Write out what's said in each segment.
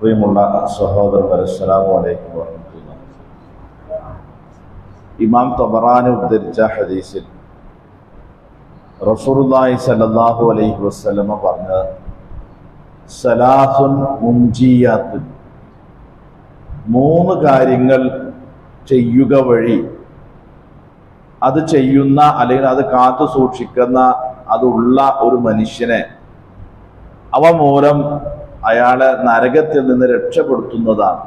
പ്രിയമുള്ള സഹോദരങ്ങളെ അസ്സലാമു അലൈക്കും വറഹ്മത്തുള്ളാഹി ഇമാം തബറാൻ ഉദ്ധരിച്ച ഹദീസിൽ റസൂലുള്ളാഹി സല്ലല്ലാഹു അലൈഹി വസല്ലമ പറഞ്ഞ് സലാസുൻ മുൻജിയാത്തുൻ മൂന്ന് കാര്യങ്ങൾ ചെയ്യുക വഴി അത് ചെയ്യുന്ന അല്ലെങ്കിൽ അത് കാത്തു സൂക്ഷിക്കുന്ന അതുള്ള ഒരു മനുഷ്യനെ അവ മൂലം അയാളെ നരകത്തിൽ നിന്ന് രക്ഷപ്പെടുത്തുന്നതാണ്.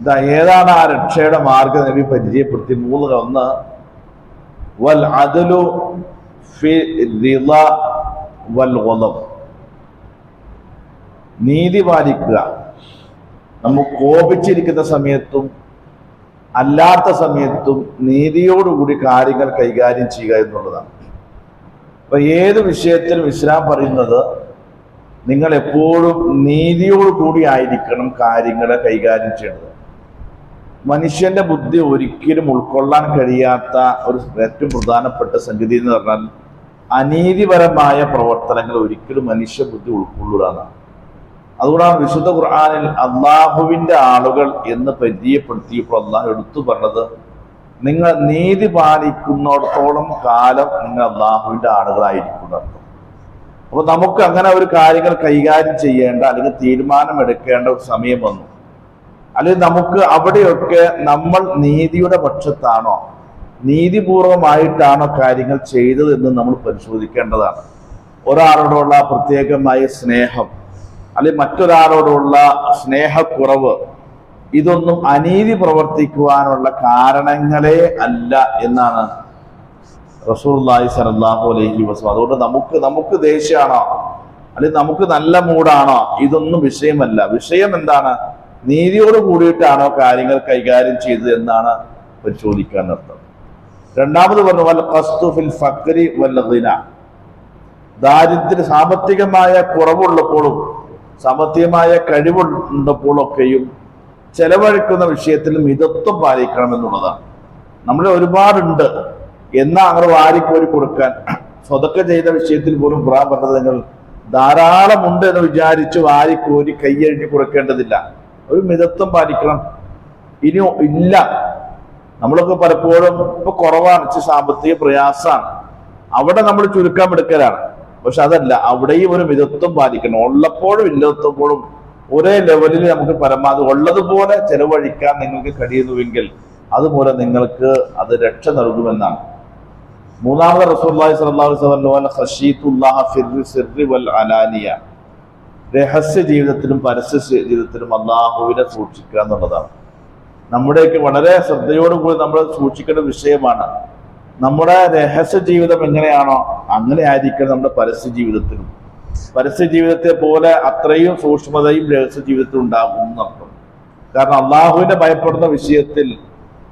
ഇതാ ഏതാണ് ആ രക്ഷയുടെ മാർഗം നബി പരിചയപ്പെടുത്തി. മൂന്ന് ഒന്ന്. വൽ അദലു ഫി വൽ ഒലം നീതി പാലിക്കുക. നമ്മൾ കോപിച്ചിരിക്കുന്ന സമയത്തും അല്ലാത്ത സമയത്തും നീതിയോടുകൂടി കാര്യങ്ങൾ കൈകാര്യം ചെയ്യുക എന്നുള്ളതാണ്. അപ്പൊ ഏത് വിഷയത്തിലും ഇസ്ലാം പറയുന്നത് നിങ്ങൾ എപ്പോഴും നീതിയോട് കൂടി ആയിരിക്കണം കാര്യങ്ങളെ കൈകാര്യം ചെയ്യേണ്ടത്. മനുഷ്യന്റെ ബുദ്ധി ഒരിക്കലും ഉൾക്കൊള്ളാൻ കഴിയാത്ത ഒരു ഏറ്റവും പ്രധാനപ്പെട്ട സംഗതി എന്ന് പറഞ്ഞാൽ അനീതിപരമായ പ്രവർത്തനങ്ങൾ ഒരിക്കലും മനുഷ്യ ബുദ്ധി ഉൾക്കൊള്ളുകയാണ് അതുകൊണ്ടാണ് വിശുദ്ധ ഖുർആാനിൽ അള്ളാഹുവിന്റെ ആളുകൾ എന്ന് പരിചയപ്പെടുത്തിയപ്പോൾ അള്ളാഹു എടുത്തു പറഞ്ഞത് നിങ്ങൾ നീതി പാലിക്കുന്നിടത്തോളം കാലം നിങ്ങൾ അള്ളാഹുവിന്റെ ആളുകളായിരിക്കും അപ്പൊ നമുക്ക് അങ്ങനെ ഒരു കാര്യങ്ങൾ കൈകാര്യം ചെയ്യേണ്ട അല്ലെങ്കിൽ തീരുമാനമെടുക്കേണ്ട ഒരു സമയം വന്നു. അല്ലെങ്കിൽ നമുക്ക് അവിടെയൊക്കെ നമ്മൾ നീതിയുടെ പക്ഷത്താണോ നീതിപൂർവമായിട്ടാണോ കാര്യങ്ങൾ ചെയ്തത് എന്ന് നമ്മൾ പരിശോധിക്കേണ്ടതാണ്. ഒരാളോടുള്ള പ്രത്യേകമായ സ്നേഹം അല്ലെങ്കിൽ മറ്റൊരാളോടുള്ള സ്നേഹക്കുറവ് ഇതൊന്നും അനീതി പ്രവർത്തിക്കുവാനുള്ള കാരണങ്ങളെ അല്ല എന്നാണ് റസൂർലായി സലല്ലാഹു അലൈഹി വസ്ലം അതുകൊണ്ട് നമുക്ക് നമുക്ക് ദേഷ്യമാണോ അല്ലെങ്കിൽ നമുക്ക് നല്ല മൂടാണോ ഇതൊന്നും വിഷയമല്ല. വിഷയം എന്താണ്? നീതിയോട് കൂടിയിട്ടാണോ കാര്യങ്ങൾ കൈകാര്യം ചെയ്തത് എന്നാണ് പരിശോധിക്കാൻ അർത്ഥം രണ്ടാമത് പറഞ്ഞു വല്ല കസ്തു ഫക്രി വല്ലതിന ദാരിദ്ര്യ സാമ്പത്തികമായ കുറവുള്ളപ്പോഴും സാമ്പത്തികമായ കഴിവുള്ളപ്പോഴൊക്കെയും ചെലവഴിക്കുന്ന വിഷയത്തിൽ മിതത്വം പാലിക്കണം എന്നുള്ളതാണ് നമ്മളെ ഒരുപാടുണ്ട്. എന്നാ അങ്ങനെ വാരിക്കോരി കൊടുക്കാൻ. സ്വതൊക്കെ ചെയ്ത വിഷയത്തിൽ പോലും ഖുറാൻ പറഞ്ഞത് നിങ്ങൾ ധാരാളമുണ്ട് എന്ന് വിചാരിച്ച് വാരിക്കോരി കൈയഴിഞ്ഞ് കൊടുക്കേണ്ടതില്ല. ഒരു മിതത്വം പാലിക്കണം. ഇനി ഇല്ല. നമ്മളൊക്കെ പലപ്പോഴും ഇപ്പൊ കുറവാണ് സാമ്പത്തിക പ്രയാസമാണ് അവിടെ നമ്മൾ ചുരുക്കാൻ എടുക്കലാണ് പക്ഷെ അതല്ല അവിടെയും ഒരു മിതത്വം പാലിക്കണം. ഉള്ളപ്പോഴും ഇല്ലാത്തപ്പോഴും ഒരേ ലെവലിൽ നമുക്ക് പരമാവധി ഉള്ളതുപോലെ ചെലവഴിക്കാൻ നിങ്ങൾക്ക് കഴിയുന്നുവെങ്കിൽ അതുപോലെ നിങ്ങൾക്ക് അത് രക്ഷ നൽകുമെന്നാണ്. മൂന്നാമത് റസൂലുള്ളാഹി സ്വല്ലല്ലാഹു അലൈഹി വസല്ലം ഖശീതുല്ലാഹ ഫിർരി സിർരി വൽ അലാനിയ. രഹസ്യ ജീവിതത്തിലും പരസ്യ ജീവിതത്തിലും അള്ളാഹുവിനെ സൂക്ഷിക്കുക എന്നുള്ളതാണ്. നമ്മുടെയൊക്കെ വളരെ ശ്രദ്ധയോടുകൂടി നമ്മൾ സൂക്ഷിക്കേണ്ട വിഷയമാണ്. നമ്മുടെ രഹസ്യ ജീവിതം എങ്ങനെയാണോ അങ്ങനെ ആയിരിക്കണം നമ്മുടെ പരസ്യ ജീവിതത്തിലും പരസ്യ ജീവിതത്തെ പോലെ അത്രയും സൂക്ഷ്മതയും രഹസ്യ ജീവിതത്തിൽ ഉണ്ടാകും എന്നർത്ഥം. കാരണം അള്ളാഹുവിനെ ഭയപ്പെടുന്ന വിഷയത്തിൽ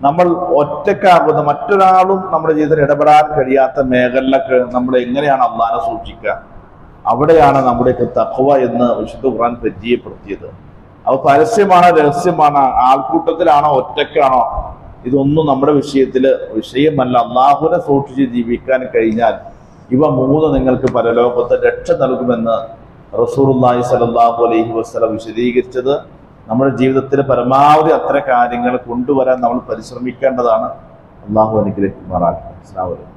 നമ്മൾ ഒറ്റക്കാകുന്ന മറ്റൊരാളും നമ്മുടെ ജീവിതത്തിൽ ഇടപെടാൻ കഴിയാത്ത മേഖലയിലൊക്കെ നമ്മൾ എങ്ങനെയാണ് അള്ളഹാനെ സൂക്ഷിക്കുക? അവിടെയാണ് നമ്മുടെയൊക്കെ തഖവ എന്ന് വിശുദ്ധ ഖുർആൻ പരിചയപ്പെടുത്തിയത്. അത് പരസ്യമാണോ രഹസ്യമാണോ? ആൾക്കൂട്ടത്തിലാണോ? ഒറ്റക്കാണോ ഇതൊന്നും നമ്മുടെ വിഷയത്തിൽ വിഷയമല്ല. അള്ളാഹുനെ സൂക്ഷിച്ച് ജീവിക്കാൻ കഴിഞ്ഞാൽ ഇവ മൂന്ന് നിങ്ങൾക്ക് പരലോകത്ത് രക്ഷ നൽകുമെന്ന് റസൂർല്ലാഹി സലാഹു അലൈഹി വസ്ലം വിശദീകരിച്ചത്. നമ്മുടെ ജീവിതത്തിൽ പരമാവധി അത്ര കാര്യങ്ങൾ കൊണ്ടുവരാൻ നമ്മൾ പരിശ്രമിക്കേണ്ടതാണ്. അള്ളാഹു അനുഗ്രഹിക്കുമാറാകട്ടെ. അസ്ലാം വലൈക്കും